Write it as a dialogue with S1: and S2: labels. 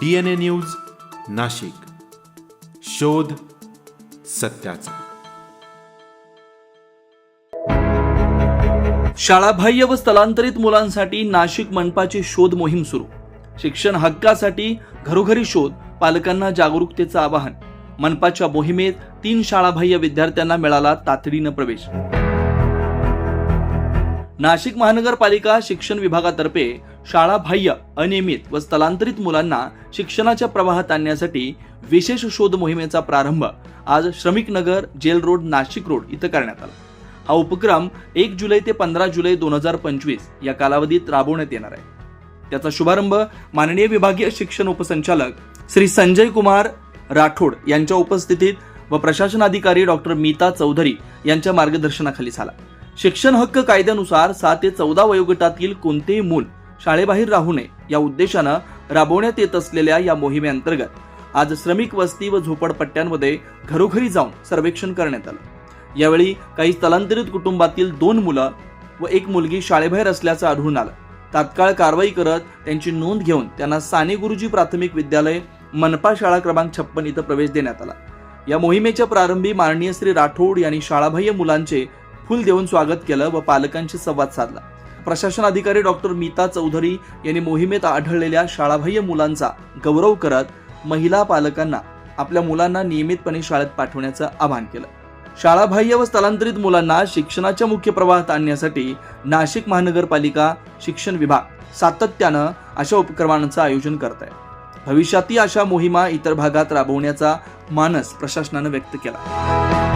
S1: D N A news Nashik. शोध सत्याचा.
S2: शाळाबाह्य व स्थलांतरित मुलांसाठी नाशिक मनपाची शोध मोहीम सुरू. शिक्षण हक्कासाठी घरोघरी शोध पालकांना जागरूकतेचं आवाहन. मनपाच्या मोहिमेत तीन शाळाबाह्य विद्यार्थ्यांना मिळाला तातडीनं प्रवेश. नाशिक महानगरपालिका शिक्षण विभागातर्फे शाळाबाह्य अनियमित व स्थलांतरित मुलांना शिक्षणाच्या प्रवाहात आणण्यासाठी विशेष शोध मोहिमेचा प्रारंभ आज Shramik Nagar jail road Nashik road इथं करण्यात आला. हा उपक्रम एक जुलै ते पंधरा जुलै दोन हजार पंचवीस या कालावधीत राबवण्यात येणार आहे. त्याचा शुभारंभ माननीय विभागीय शिक्षण उपसंचालक श्री संजय कुमार राठोड यांच्या उपस्थितीत व प्रशासन अधिकारी डॉक्टर मीता चौधरी यांच्या मार्गदर्शनाखाली झाला. शिक्षण हक्क कायद्यानुसार सात ते चौदा वयोगटातील कोणतेही मूल शाळेबाहेर राहू नये या उद्देशानं राबवण्यात येत असलेल्या या मोहिमेअंतर्गत आज श्रमिक वस्ती व झोपडपट्ट्यांमध्ये घरोघरी जाऊन सर्वेक्षण करण्यात आलं. यावेळी काही स्थलांतरित कुटुंबातील दोन मुलं व एक मुलगी शाळेबाहेर असल्याचं आढळून आलं. तात्काळ कारवाई करत त्यांची नोंद घेऊन त्यांना साने गुरुजी प्राथमिक विद्यालय मनपा शाळा क्रमांक छप्पन इथं प्रवेश देण्यात आला. या मोहिमेच्या प्रारंभी माननीय श्री राठोड यांनी शाळाबाह्य मुलांचे फुल देऊन स्वागत केलं व पालकांशी संवाद साधला. प्रशासन अधिकारी डॉक्टर मीता चौधरी यांनी मोहिमेत आढळलेल्या शाळाबाह्य मुलांचा गौरव करत महिला पालकांना आपल्या मुलांना नियमितपणे शाळेत पाठवण्याचं आवाहन केलं. शाळाबाह्य व स्थलांतरित मुलांना शिक्षणाच्या मुख्य प्रवाहात आणण्यासाठी नाशिक महानगरपालिका शिक्षण विभाग सातत्यानं अशा उपक्रमांचं आयोजन करत आहे. भविष्यातही अशा मोहिमा इतर भागात राबवण्याचा मानस प्रशासनानं व्यक्त केला.